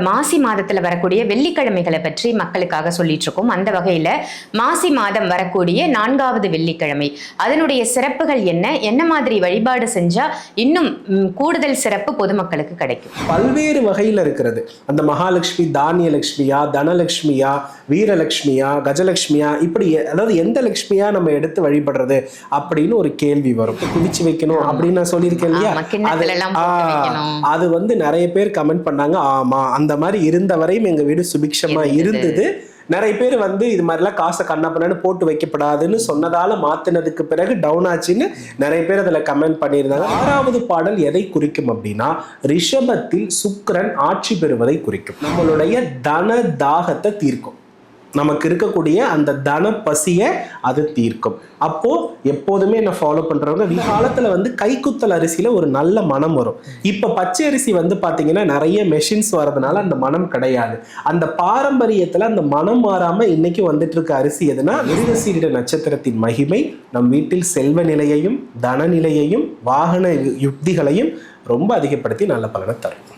மாசி மாதத்துல வரக்கூடிய வெள்ளிக்கிழமைகளை பற்றி மக்களுக்காக சொல்லிட்டு இருக்கோம் அந்த வகையில மாசி மாதம் வரக்கூடிய நான்காவது வெள்ளிக்கிழமை. அதனுடைய சிறப்புகள் என்ன? என்ன மாதிரி வழிபாடு செஞ்சா இன்னும் கூடுதல் சிறப்பு பொதுமக்களுக்கு கிடைக்கும்? பல்வேறு வகையில் இருக்கிறது. அந்த மகாலட்சுமி தானியலட்சுமியா தனலட்சுமியா வீரலட்சுமியா கஜலட்சுமியா இப்படி அதாவது எந்த லட்சுமியா நம்ம எடுத்து வழிபடுறது அப்படின்னு ஒரு கேள்வி வரும். குவிச்சு வைக்கணும் அப்படின்னு நான் சொல்லியிருக்கேன் இல்லையா. அது வந்து நிறைய பேர் கமெண்ட் பண்ணாங்க. ஆமா. அந்த மாதிரி இருந்த வரையும் எங்க வீடு சுபிக்ஷமா இருந்தது. நிறைய பேர் வந்து இது மாதிரிலாம் காசை கண்ணப்பண்ணு போட்டு வைக்கப்படாதுன்னு சொன்னதால மாத்தினதுக்கு பிறகு டவுன் ஆச்சுன்னு நிறைய பேர் அதுல கமெண்ட் பண்ணியிருந்தாங்க. ஆறாவது பாடல் எதை குறிக்கும் அப்படின்னா ரிஷபத்தில் சுக்கிரன் ஆட்சி பெறுவதை குறிக்கும். நம்மளுடைய தன தாகத்தை தீர்க்கும். நமக்கு இருக்கக்கூடிய அந்த தன பசியை அது தீர்க்கும். அப்போ எப்போதுமே என்ன ஃபாலோ பண்றவங்க இந்த காலத்துல வந்து கைக்குத்தல் அரிசியில ஒரு நல்ல மனம் வரும். இப்ப பச்சை அரிசி வந்து பாத்தீங்கன்னா நிறைய மெஷின்ஸ் வரதுனால அந்த மனம் கிடையாது. அந்த பாரம்பரியத்துல அந்த மனம் மாறாம இன்னைக்கு வந்துட்டு இருக்க அரிசி எதுனா மிருகசீரிட நட்சத்திரத்தின் மகிமை நம் வீட்டில் செல்வ நிலையையும் தன நிலையையும் வாகன யுக்திகளையும் ரொம்ப அதிகப்படுத்தி நல்ல பலனை தரும்.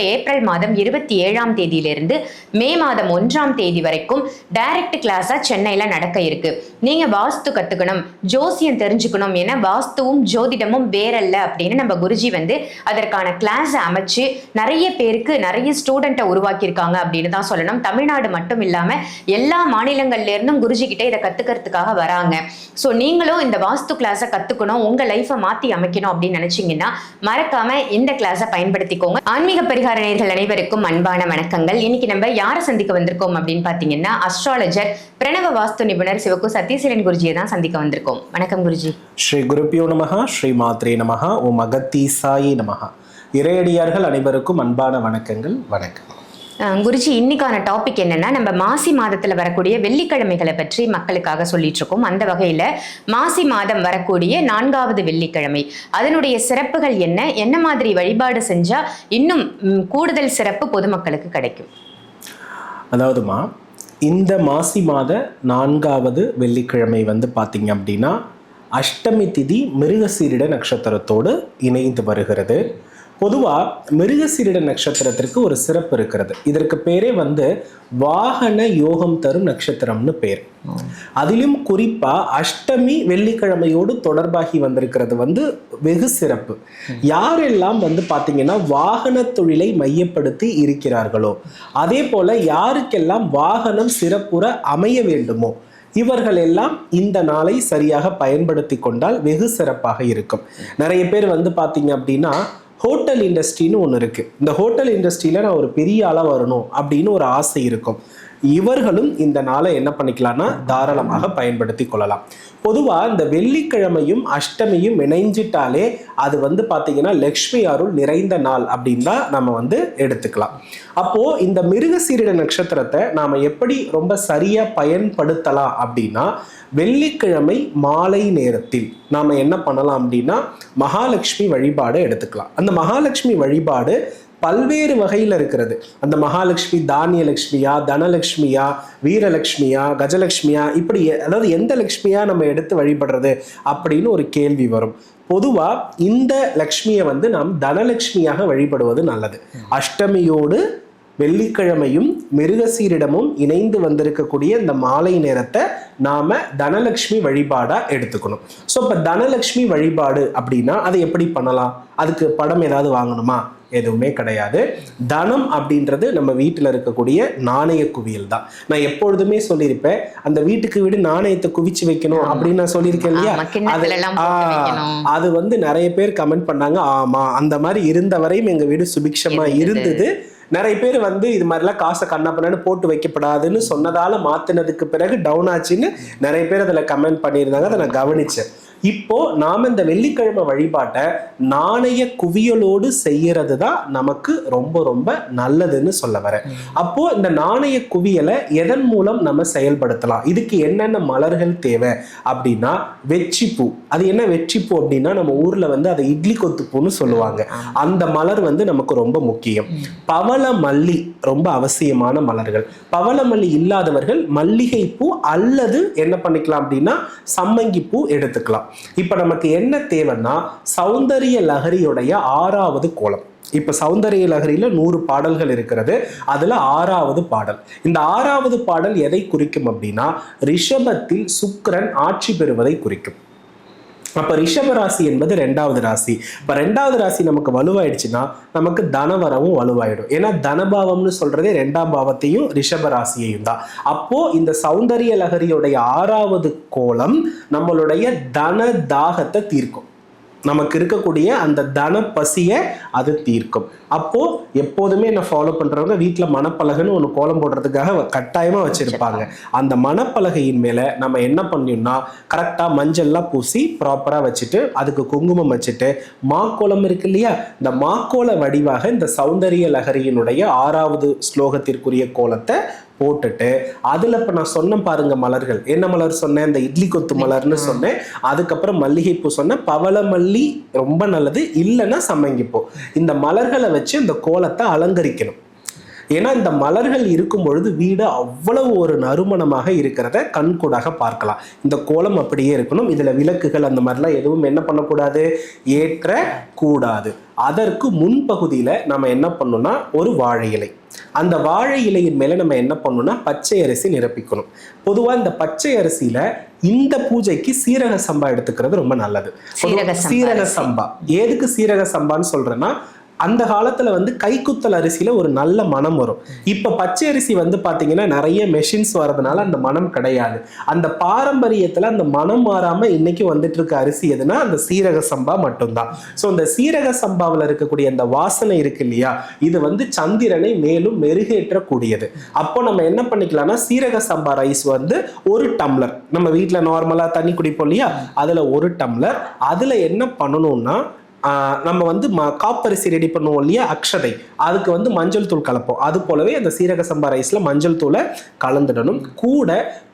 ஏப்ரல் மாதம் இருபத்தி ஏழாம் தேதியிலிருந்து மே மாதம் ஒன்றாம் தேதி வரைக்கும் டைரக்ட் கிளாஸா சென்னையில நடக்க இருக்கு. நீங்க வாஸ்து கத்துக்கணும் ஜோசியம் தெரிஞ்சுக்கணும் என வாஸ்துவும் ஜோதிடமும் வேறல்ல அப்படின்னு நம்ம குருஜி வந்து அதற்கான கிளாஸ் அமைச்சு நிறைய பேருக்கு நிறைய ஸ்டூடெண்ட்டை உருவாக்கியிருக்காங்க அப்படின்னு தான் சொல்லணும். தமிழ்நாடு மட்டும் இல்லாம எல்லா மாநிலங்கள்ல இருந்தும் குருஜி கிட்ட இதை கத்துக்கிறதுக்காக வராங்க. ஸோ நீங்களும் இந்த வாஸ்து கிளாஸை கத்துக்கணும் உங்க லைஃபை மாத்தி அமைக்கணும் அப்படின்னு நினைச்சீங்கன்னா மறக்காம இந்த கிளாஸை பயன்படுத்திக்கோங்க. ஆன்மீக பரிகார அனைவருக்கும் அன்பான வணக்கங்கள். இன்னைக்கு நம்ம யாரை சந்திக்க வந்திருக்கோம் அப்படின்னு பாத்தீங்கன்னா அஸ்ட்ராலஜர் பிரணவ வாஸ்து நிபுணர் சிவக்கு சத்யசீலன் குருஜியை தான் சந்திக்க வந்திருக்கோம். வணக்கம் குருஜி. ஸ்ரீ குருப்பியோ நமகா ஸ்ரீ மாத்ரே நமகா ஓம் அகத்தீசாயி நமகா இறையடியார்கள் அனைவருக்கும் அன்பான வணக்கங்கள். வணக்கம். குருஜி இன்னைக்கான டாபிக் என்னன்னா நம்ம மாசி மாதத்துல வரக்கூடிய வெள்ளிக்கிழமைகளை பற்றி மக்களுக்காக சொல்லிட்டு இருக்கோம் அந்த வகையில மாசி மாதம் வரக்கூடிய நான்காவது வெள்ளிக்கிழமை. அதனுடைய சிறப்புகள் என்ன? என்ன மாதிரி வழிபாடு செஞ்சா இன்னும் கூடுதல் சிறப்பு பொதுமக்களுக்கு கிடைக்கும்? அதாவதுமா இந்த மாசி மாத நான்காவது வெள்ளிக்கிழமை வந்து பார்த்தீங்க அப்படின்னா அஷ்டமி திதி மிருகசீரிட நட்சத்திரத்தோடு இணைந்து வருகிறது. பொதுவாக மிருகசீரிட நட்சத்திரத்திற்கு ஒரு சிறப்பு இருக்கிறது. இதற்கு பேரே வந்து வாகன யோகம் தரும் நட்சத்திரம்னு பேர். அதிலும் குறிப்பா அஷ்டமி வெள்ளிக்கிழமையோடு தொடர்பாகி வந்திருக்கிறது வந்து வெகு சிறப்பு. யாரெல்லாம் வந்து பாத்தீங்கன்னா வாகன தொழிலை மையப்படுத்தி இருக்கிறார்களோ அதே போல யாருக்கெல்லாம் வாகனம் சிறப்புற அமைய வேண்டுமோ இவர்கள் எல்லாம் இந்த நாளை சரியாக பயன்படுத்தி கொண்டால் வெகு சிறப்பாக இருக்கும். நிறைய பேர் வந்து பாத்தீங்க அப்படின்னா ஹோட்டல் இண்டஸ்ட்ரின்னு ஒன்று இருக்குது இந்த ஹோட்டல் இண்டஸ்ட்ரியில் நான் ஒரு பெரிய ஆளாக வரணும் அப்படின்னு ஒரு ஆசை இருக்கும். இவர்களும் இந்த நாளை என்ன பண்ணிக்கலாம்னா தாராளமாக பயன்படுத்தி கொள்ளலாம். பொதுவாக இந்த வெள்ளிக்கிழமையும் அஷ்டமியும் இணைஞ்சிட்டாலே அது வந்து பார்த்தீங்கன்னா லக்ஷ்மி அருள் நிறைந்த நாள் அப்படின்னு தான் நம்ம வந்து எடுத்துக்கலாம். அப்போது இந்த மிருகசீரிட நட்சத்திரத்தை நாம் எப்படி ரொம்ப சரியாக பயன்படுத்தலாம் அப்படின்னா வெள்ளிக்கிழமை மாலை நேரத்தில் நாம் என்ன பண்ணலாம் அப்படின்னா மகாலட்சுமி வழிபாடு எடுத்துக்கலாம். அந்த மகாலட்சுமி வழிபாடு பல்வேறு வகையில் இருக்கிறது. அந்த மகாலட்சுமி தானியலட்சுமியா தனலட்சுமியா வீரலட்சுமியா கஜலட்சுமியா இப்படி எ- அதாவது எந்த லட்சுமியா நம்ம எடுத்து வழிபடுறது அப்படின்னு ஒரு கேள்வி வரும். பொதுவாக இந்த லக்ஷ்மியை வந்து நாம் தனலட்சுமியாக வழிபடுவது நல்லது. அஷ்டமியோடு வெள்ளிக்கிழமையும் மிருகசீரிடமும் இணைந்து வந்திருக்கக்கூடிய இந்த மாலை நேரத்தை நாம தனலட்சுமி வழிபாடா எடுத்துக்கணும். ஸோ இப்போ தனலட்சுமி வழிபாடு அப்படின்னா அதை எப்படி பண்ணலாம்? அதுக்கு படம் ஏதாவது வாங்கணுமா? எதுவுமே கிடையாது. தனம் அப்படின்றது நம்ம வீட்டில் இருக்கக்கூடிய நாணய குவியல் தான். நான் எப்பொழுதுமே சொல்லியிருப்பேன் அந்த வீட்டுக்கு வீடு நாணயத்தை குவிச்சு வைக்கணும் அப்படின்னு நான் சொல்லியிருக்கேன் இல்லையா. அது வந்து நிறைய பேர் கமெண்ட் பண்ணாங்க ஆமா அந்த மாதிரி இருந்த வரையும் எங்க வீடு சுபிக்ஷமா இருந்தது. நிறைய பேர் வந்து இது மாதிரிலாம் காசை கண்ணப்பண்ணு போட்டு வைக்கப்படாதுன்னு சொன்னதால மாத்தினதுக்கு பிறகு டவுன் ஆச்சுன்னு நிறைய பேர் அதில் கமெண்ட் பண்ணியிருந்தாங்க. அதை நான் கவனிச்சேன். இப்போ நாம் இந்த வெள்ளிக்கிழமை வழிபாட்டை நாணய குவியலோடு செய்யறது தான் நமக்கு ரொம்ப ரொம்ப நல்லதுன்னு சொல்ல வரேன். அப்போ இந்த நாணய குவியலை எதன் மூலம் நம்ம செயல்படுத்தலாம்? இதுக்கு என்னென்ன மலர்கள் தேவை அப்படின்னா வெற்றிப்பூ. அது என்ன வெற்றிப்பூ அப்படின்னா நம்ம ஊர்ல வந்து அதை இட்லி கொத்துப்பூன்னு சொல்லுவாங்க. அந்த மலர் வந்து நமக்கு ரொம்ப முக்கியம். பவள மல்லி ரொம்ப அவசியமான மலர்கள். பவள மல்லி இல்லாதவர்கள் மல்லிகை பூ அல்லது என்ன பண்ணிக்கலாம் அப்படின்னா சம்மங்கி பூ எடுத்துக்கலாம். இப்ப நமக்கு என்ன தேவைன்னா சௌந்தரிய லகரியுடைய ஆறாவது கோலம். இப்ப சௌந்தரிய லகரியில நூறு பாடல்கள் இருக்கிறது. அதுல ஆறாவது பாடல். இந்த ஆறாவது பாடல் எதை குறிக்கும் அப்படின்னா ரிஷபத்தில் சுக்கரன் ஆட்சி பெறுவதை குறிக்கும். அப்போ ரிஷப ராசி என்பது ரெண்டாவது ராசி. இப்போ ரெண்டாவது ராசி நமக்கு வலுவாயிடுச்சுன்னா நமக்கு தனவரவும் வலுவாயிடும். ஏன்னா தனபாவம்னு சொல்றதே ரெண்டாம் பாவத்தையும் ரிஷப ராசியையும் தான். அப்போ இந்த சௌந்தரிய லகரியுடைய ஆறாவது கோலம் நம்மளுடைய தன தாகத்தை தீர்க்கும். நமக்கு இருக்கக்கூடிய அந்த தன பசியை அது தீர்க்கும். அப்போ எப்போதுமே என்ன ஃபாலோ பண்றவங்க வீட்டில் மணப்பலகைன்னு ஒன்று கோலம் போடுறதுக்காக கட்டாயமா வச்சிருப்பாங்க. அந்த மணப்பலகையின் மேல நம்ம என்ன பண்ணியும்னா கரெக்டாக மஞ்சள்லாம் பூசி ப்ராப்பரா வச்சுட்டு அதுக்கு குங்குமம் வச்சுட்டு மாக்கோலம் இருக்கு இல்லையா? இந்த மாக்கோல வடிவாக இந்த சௌந்தரிய லகரியினுடைய ஆறாவது ஸ்லோகத்திற்குரிய கோலத்தை போட்டுட்டு அதுல இப்ப நான் சொன்னேன் பாருங்க மலர்கள். என்ன மலர் சொன்னேன்? இந்த இட்லி கொத்து மலர்னு சொன்னேன். அதுக்கப்புறம் மல்லிகைப்பூ சொன்னேன். பவள மல்லி ரொம்ப நல்லது. இல்லைன்னா சம்மங்கிப்பூ இந்த மலர்களை வச்சு இந்த கோலத்தை அலங்கரிக்கணும். ஏன்னா இந்த மலர்கள் இருக்கும் பொழுது வீடு அவ்வளவு ஒரு நறுமணமாக இருக்கிறத கண்கூடாக பார்க்கலாம். இந்த கோலம் அப்படியே இருக்கணும். இதுல விளக்குகள் அந்த மாதிரிலாம் எதுவும் என்ன பண்ணக்கூடாது? ஏற்ற கூடாது அதற்கு முன்பகுதியில நம்ம என்ன பண்ணணும்னா ஒரு வாழை இலை. அந்த வாழை இலையின் மேல நம்ம என்ன பண்ணணும்னா பச்சை அரிசி நிரப்பிக்கணும். பொதுவா இந்த பச்சை அரிசியில இந்த பூஜைக்கு சீரக சம்பா எடுத்துக்கிறது ரொம்ப நல்லது. சீரக சம்பா எதுக்கு சீரக சம்பான்னு சொல்றேன்னா அந்த காலத்தில் வந்து கைக்குத்தல் அரிசியில் ஒரு நல்ல மனம் வரும். இப்போ பச்சை அரிசி வந்து பார்த்தீங்கன்னா நிறைய மெஷின்ஸ் வரதுனால அந்த மனம் கிடையாது. அந்த பாரம்பரியத்தில் அந்த மனம் மாறாமல் இன்னைக்கு வந்துட்டு இருக்க அரிசி எதுனா அந்த சீரக சம்பா மட்டும்தான். ஸோ இந்த சீரக சம்பாவில் இருக்கக்கூடிய அந்த வாசனை இருக்கு இல்லையா? இது வந்து சந்திரனை மேலும் மெருகேற்றக்கூடியது. அப்போ நம்ம என்ன பண்ணிக்கலாம்னா சீரக சம்பா ரைஸ் வந்து ஒரு டம்ளர் நம்ம வீட்டில் நார்மலாக தண்ணி குடிப்போம் இல்லையா? அதில் ஒரு டம்ளர் அதில் என்ன பண்ணணும்னா நம்ம வந்து ம காப்பரிசி ரெடி பண்ணுவோம் இல்லையா? அக்ஷதை. அதுக்கு வந்து மஞ்சள் தூள் கலப்போம். அது போலவே அந்த சீரக சம்பா ரைஸில் மஞ்சள் தூளை கலந்துடணும். கூட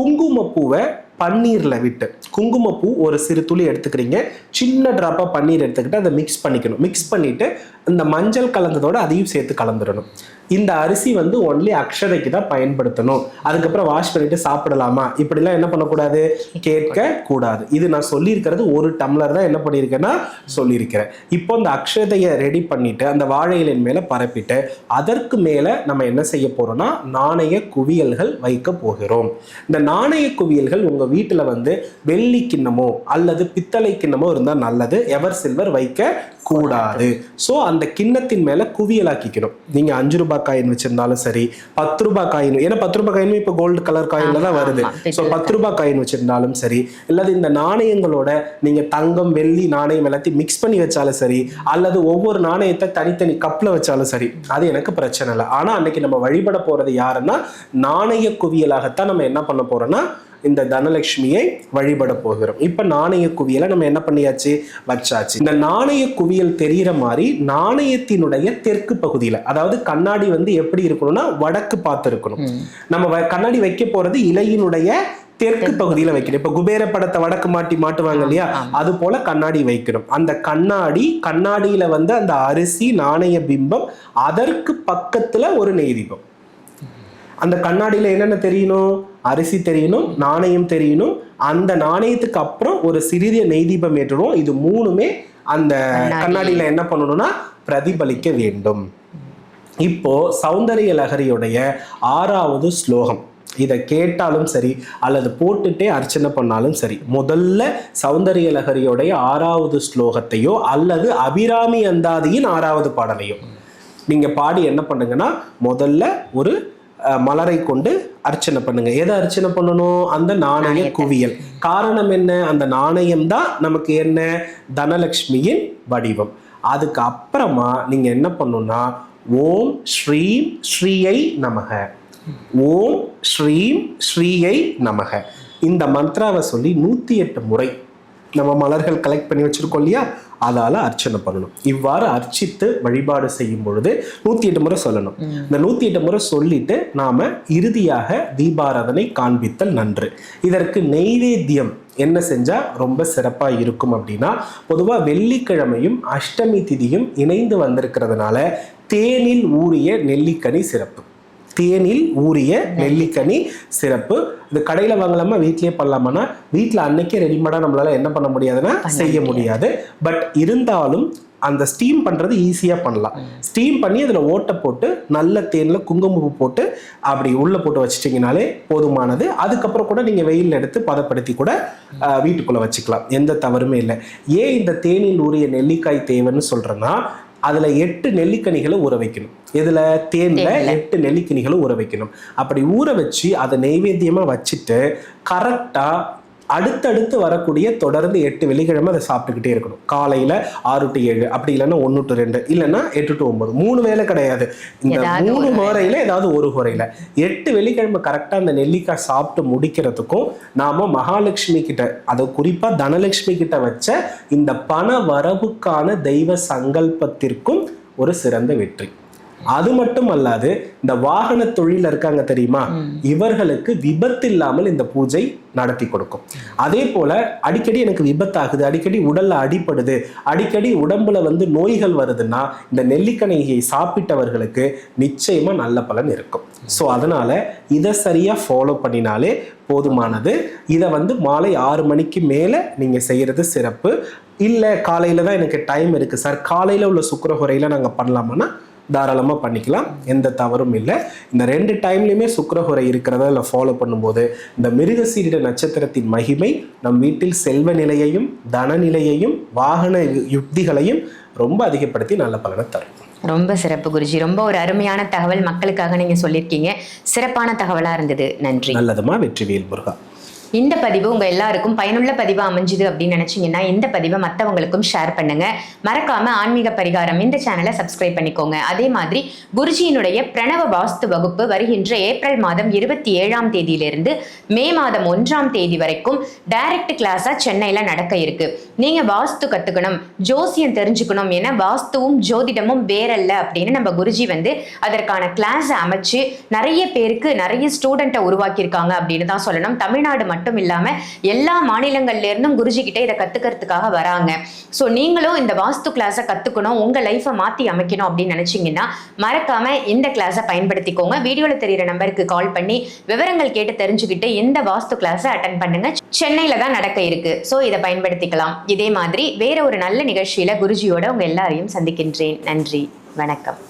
குங்குமப்பூவை பன்னீரில் விட்டு குங்குமப்பூ ஒரு சிறு துளி எடுத்துக்கிறீங்க. சின்ன ட்ராப்பாக பன்னீர் எடுத்துக்கிட்டு அதை மிக்ஸ் பண்ணிக்கணும். மிக்ஸ் பண்ணிவிட்டு இந்த மஞ்சள் கலந்ததோட அதையும் சேர்த்து கலந்துடணும். இந்த அரிசி வந்து ஒன்லி அக்ஷதைக்கு தான் பயன்படுத்தணும். அதுக்கப்புறம் வாஷ் பண்ணிட்டு சாப்பிடலாமா? இப்படிலாம் என்ன பண்ணக்கூடாது? கேட்க கூடாது. இது நான் சொல்லியிருக்கிறது ஒரு டம்ளர் தான் என்ன பண்ணியிருக்கேன்னா சொல்லியிருக்கிறேன். இப்போ இந்த அக்ஷதையை ரெடி பண்ணிட்டு அந்த வாழை இலையின் மேலே பரப்பிட்டு அதற்கு மேலே நம்ம என்ன செய்ய போகிறோம்னா நாணய குவியல்கள் வைக்க போகிறோம். இந்த நாணய குவியல்கள் உங்கள் வீட்டில் வந்து வெள்ளி கிண்ணமோ அல்லது பித்தளை கிண்ணமோ இருந்தால் நல்லது. எவர் சில்வர் வைக்க கூடாது. சோ அந்த கிண்ணத்தின் மேல குவியலாக்கிக்கணும். நீங்க அஞ்சு ரூபாய் காயின் வச்சிருந்தாலும் சரி பத்து ரூபாய் காயின் ஏன்னா பத்து ரூபாய் காயின் இப்போ கோல்டு கலர் காயின்ல தான் வருது. ஸோ பத்து ரூபாய் காயின் வச்சிருந்தாலும் சரி இல்லது இந்த நாணயங்களோட நீங்க தங்கம் வெள்ளி நாணயம் எல்லாத்தையும் மிக்ஸ் பண்ணி வச்சாலும் சரி அல்லது ஒவ்வொரு நாணயத்தை தனித்தனி கப்ல வச்சாலும் சரி அது எனக்கு பிரச்சனை இல்லை. ஆனா அன்னைக்கு நம்ம வழிபட போறது யாருன்னா நாணய குவியலாகத்தான் நம்ம என்ன பண்ண போறோம்னா இந்த தனலட்சுமியை வழிபட போகிறோம். இப்ப நாணய குவியலை நம்ம என்ன பண்ணியாச்சு? வச்சாச்சு. இந்த நாணய குவியல் தெரியிற மாதிரி நாணயத்தினுடைய தெற்கு பகுதியில அதாவது கண்ணாடி வந்து எப்படி இருக்கணும்னா வடக்கு பார்த்து இருக்கணும் நம்ம கண்ணாடி வைக்க போறது இலையினுடைய தெற்கு பகுதியில வைக்கணும். இப்ப குபேர படத்தை வடக்கு மாட்டி மாட்டுவாங்க இல்லையா. அது போல கண்ணாடி வைக்கணும். அந்த கண்ணாடி கண்ணாடியில வந்து அந்த அரிசி நாணய பிம்பம் அதற்கு பக்கத்துல ஒரு நெய் தீபம் அந்த கண்ணாடியில என்னென்ன தெரியணும்? அரிசி தெரியணும் நாணயம் தெரியணும் அந்த நாணயத்துக்கு அப்புறம் ஒரு சிறிய நெய் தீபம் ஏற்றணும் இது மூணுமே அந்த கண்ணாடி. கண்ணாடியில என்ன பண்ணணும்னா பிரதிபலிக்க வேண்டும். இப்போ சௌந்தரிய லகரியுடைய ஆறாவது ஸ்லோகம். இதை கேட்டாலும் சரி அல்லது போட்டுட்டே அர்ச்சனை பண்ணாலும் சரி முதல்ல சௌந்தரிய லகரியுடைய ஆறாவது ஸ்லோகத்தையோ அல்லது அபிராமி அந்தாதியின் ஆறாவது பாடலையோ நீங்க பாடி என்ன பண்ணுங்கன்னா முதல்ல ஒரு மலரை கொண்டு அர்ச்சனை பண்ணுங்க. எதை அர்ச்சனை பண்ணணும்? அந்த நாணய. குவியல். காரணம் என்ன? அந்த நாணயம் தான் நமக்கு என்ன? தனலட்சுமியின் வடிவம். அதுக்கு அப்புறமா நீங்க என்ன பண்ணணும்னா ஓம் ஸ்ரீம் ஸ்ரீயை நமக. ஓம் ஸ்ரீம் ஸ்ரீயை நமக. இந்த மந்த்ராவை சொல்லி நூத்தி எட்டு முறை நம்ம மலர்கள் கலெக்ட் பண்ணி வச்சிருக்கோம் இல்லையா? அதால அர்ச்சனை பண்ணணும். இவ்வாறு அர்ச்சித்து வழிபாடு செய்யும் பொழுது நூத்தி எட்டு முறை சொல்லணும். இந்த நூத்தி எட்டு முறை சொல்லிட்டு நாம இறுதியாக தீபாராதனை காண்பித்தல் நன்று. இதற்கு நெய்வேத்தியம் என்ன செஞ்சா ரொம்ப சிறப்பா இருக்கும் அப்படின்னா பொதுவா வெள்ளிக்கிழமையும் அஷ்டமி திதியும் இணைந்து வந்திருக்கிறதுனால தேனில் ஊறிய நெல்லிக்கனி சிறப்பு. தேனில் ஊறிய நெல்லிக்கனி சிறப்பு. இது கடையில வாங்கலாமா வீட்லயே பண்ணலாமான்னா வீட்ல அன்னைக்கே ரெடிமேடா நம்மளால என்ன பண்ண முடியாதுன்னா செய்ய முடியாது. பட் இருந்தாலும் அந்த ஸ்டீம் பண்ணுறது ஈஸியாக பண்ணலாம். ஸ்டீம் பண்ணி அதில் ஓட்டை போட்டு நல்ல தேனில் குங்குமப்பூ போட்டு அப்படி உள்ளே போட்டு வச்சிட்டிங்கனாலே போதுமானது. அதுக்கப்புறம் கூட நீங்கள் வெயிலில் எடுத்து பதப்படுத்தி கூட வீட்டுக்குள்ளே வச்சுக்கலாம். எந்த தவறுமே இல்லை. ஏன் இந்த தேனில் ஊறிய நெல்லிக்காய் தேவைன்னு சொல்கிறேன்னா அதில் எட்டு நெல்லிக்கனிகளை ஊற வைக்கணும். இதில் தேனில். எட்டு நெல்லிக்கனிகளை ஊற வைக்கணும். அப்படி ஊற வச்சு அதை நெய்வேத்தியமாக வச்சுட்டு கரெக்டாக அடுத்தடுத்து வரக்கூடிய தொடர்ந்து எட்டு வெள்ளிக்கிழமை அதை சாப்பிட்டுக்கிட்டே இருக்கணும். காலையில் ஆறு டு ஏழு அப்படி இல்லைன்னா ஒன்று டு ரெண்டு இல்லைன்னா எட்டு டு ஒன்பது. மூணு வேலை கிடையாது. இந்த மூணு. முறையில் ஏதாவது ஒரு முறையில். எட்டு வெள்ளிக்கிழமை கரெக்டாக அந்த நெல்லிக்காய் சாப்பிட்டு முடிக்கிறதுக்கும் நாம மகாலட்சுமி கிட்ட அது குறிப்பாக தனலட்சுமி கிட்ட வச்ச இந்த பண வரவுக்கான தெய்வ சங்கல்பத்திற்கும் ஒரு சிறந்த வெற்றி. அது மட்டும் அல்லாது இந்த வாகன தொழில இருக்காங்க தெரியுமா? இவர்களுக்கு விபத்து இல்லாமல் இந்த பூஜை நடத்தி கொடுக்கும். அதே போல அடிக்கடி எனக்கு விபத்தாகுது அடிக்கடி உடல்ல அடிபடுது அடிக்கடி உடம்புல வந்து நோய்கள் வருதுன்னா இந்த நெல்லிக்கணையை சாப்பிட்டவர்களுக்கு நிச்சயமா நல்ல பலன் இருக்கும். ஸோ அதனால இதை சரியா ஃபாலோ பண்ணினாலே போதுமானது. இதை வந்து மாலை ஆறு மணிக்கு மேலே நீங்கள் செய்கிறது சிறப்பு. இல்லை காலையில் தான் எனக்கு டைம் இருக்குது சார். காலையில் உள்ள சுக்கரஹுரையில் நாங்கள் பண்ணலாமான்னா தாராளமாக பண்ணிக்கலாம். எந்த தவறும் இல்லை. இந்த ரெண்டு டைம்லையுமே சுக்கரஹுரை இருக்கிறத இல்லை ஃபாலோ பண்ணும்போது இந்த மிருகசீரிட நட்சத்திரத்தின் மகிமை நம் வீட்டில் செல்வ நிலையையும் தன நிலையையும் வாகன யுக்திகளையும் ரொம்ப அதிகப்படுத்தி நல்ல பலனை தரும். ரொம்ப சிறப்பு குருஜி. ரொம்ப ஒரு அருமையான தகவல் மக்களுக்காக நீங்க சொல்லியிருக்கீங்க. சிறப்பான தகவலா இருந்தது. நன்றி. நல்லதுமா வெற்றிவேல் முருகா. இந்த பதிவு உங்க எல்லாருக்கும் பயனுள்ள பதிவா அமைஞ்சுது அப்படின்னு நினைச்சீங்கன்னா இந்த பதிவை மற்றவங்களுக்கும் ஷேர் பண்ணுங்க. மறக்காம ஆன்மீக பரிகாரம் இந்த சேனலை சப்ஸ்கிரைப் பண்ணிக்கோங்க. அதே மாதிரி குருஜியினுடைய பிரணவ வாஸ்து வகுப்பு வருகின்ற ஏப்ரல் மாதம் இருபத்தி ஏழாம் தேதியிலிருந்து மே மாதம் ஒன்றாம் தேதி வரைக்கும் டைரக்ட் கிளாஸா சென்னையில நடக்க இருக்கு. நீங்க வாஸ்து கத்துக்கணும் ஜோசியம் தெரிஞ்சுக்கணும் என வாஸ்துவும் ஜோதிடமும் வேறல்ல அப்படின்னு நம்ம குருஜி வந்து அதற்கான கிளாஸ் அமைச்சு நிறைய பேருக்கு நிறைய ஸ்டூடெண்ட்டை உருவாக்கியிருக்காங்க அப்படின்னு தான் சொல்லணும். தமிழ்நாடு மட்டும் மட்டும் இல்லாமல் எல்லா மாநிலங்கள்லேருந்தும் குருஜி கிட்டே இதை கற்றுக்கிறதுக்காக வராங்க. ஸோ நீங்களும் இந்த வாஸ்து கிளாஸை கத்துக்கணும் உங்க லைஃப்பை மாற்றி அமைக்கணும் அப்படின்னு நினச்சிங்கன்னா மறக்காமல் இந்த கிளாஸை பயன்படுத்திக்கோங்க. வீடியோவில் தெரியிற நம்பருக்கு கால் பண்ணி விவரங்கள் கேட்டு தெரிஞ்சுக்கிட்டு இந்த வாஸ்து கிளாஸை அட்டன் பண்ணுங்க. சென்னையில தான் நடக்க இருக்கு. ஸோ இதை பயன்படுத்திக்கலாம். இதே மாதிரி வேற ஒரு நல்ல நிகழ்ச்சியில குருஜியோட உங்கள் எல்லாரையும் சந்திக்கின்றேன். நன்றி. வணக்கம்.